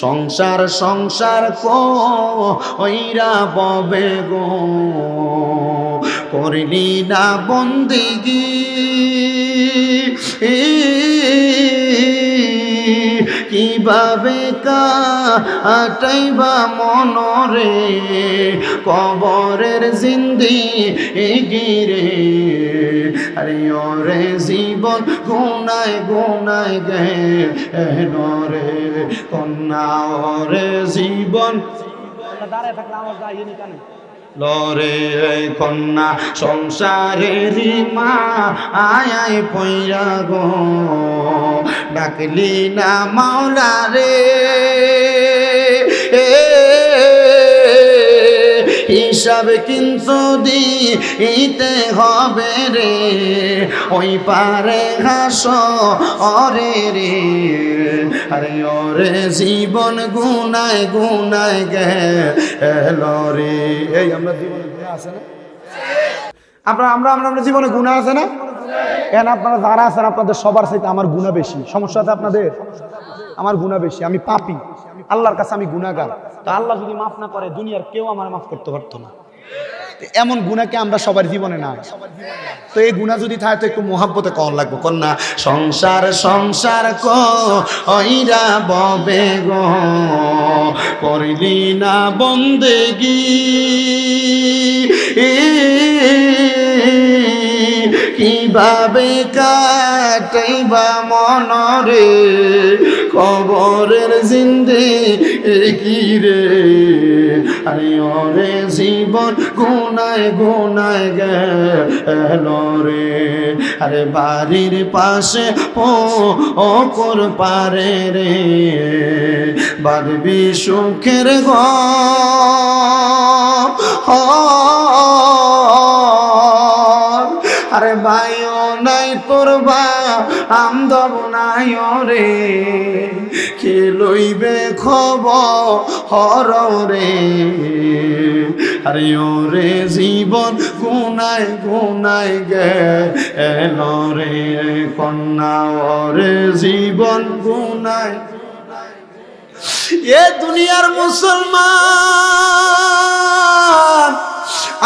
সংসার সংসার কো ওইরা ববে গো। করলি না বন্দিগি। কীভাবে কাটাইবা মনরে? কবরের জিন্দি গিরে আরে ওরে জীবন গুনায় গুনায় গে রে কন্যা, ওরে জীবন। লরে কন্যা, সংসারের মা, আয় পইরা গো। ডাকলি না মাওলা রে হিসাব কিন্তু দিতে হবে রে। ওই পারে ঘাস অরে রে। আরে ওরে জীবন গুনায় গুনায় গেল রে। এই আমরা জীবনে গুণা আছে না? আমরা আমরা আমরা জীবনে গুণা আছে না? কেন আপনারা যারা আছেন, আপনাদের সবার সাথে আমার গুণা বেশি। সমস্যা আছে আপনাদের? আমার গুণা বেশি, আমি পাপি। আল্লাহর কাছে আমি গুণাগার তা আল্লাহ যদি মাফ না করে, দুনিয়ার কেউ আমার মাফ করতে পারতো না। এমন গুণাকে আমরা সবার জীবনে না তো এই গুণা যদি থাকে, তো একটু মোহাব্বতে কম লাগবে। কন্যা, সংসার সংসার ক ওইরা ববে গো। করলি না বন্দেগি। কীভাবে কাটাইবা মনরে? খবরের জিন্দে কি রে? আরে ওরে জীবন গুনায় গুনায় গেল রে। আরে বাড়ির পাশে ও অকর পারে রে। বাড়বি সুখের ঘর। আরে ভাইও নাই তোর বা আমদব নাই রে। কে লইবে খবর হর রে? আরে ওরে জীবন গুনায় গুনায় গেল রে কন্যা, ওরে জীবন গুনায়। এ দুনিয়ার মুসলমান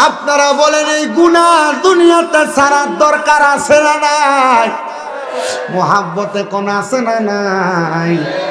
আপনারা বলেন, এই গুণা দুনিয়াতে সারার দরকার আছে না নাই? মোহাব্বতে কোন আছে না নাই?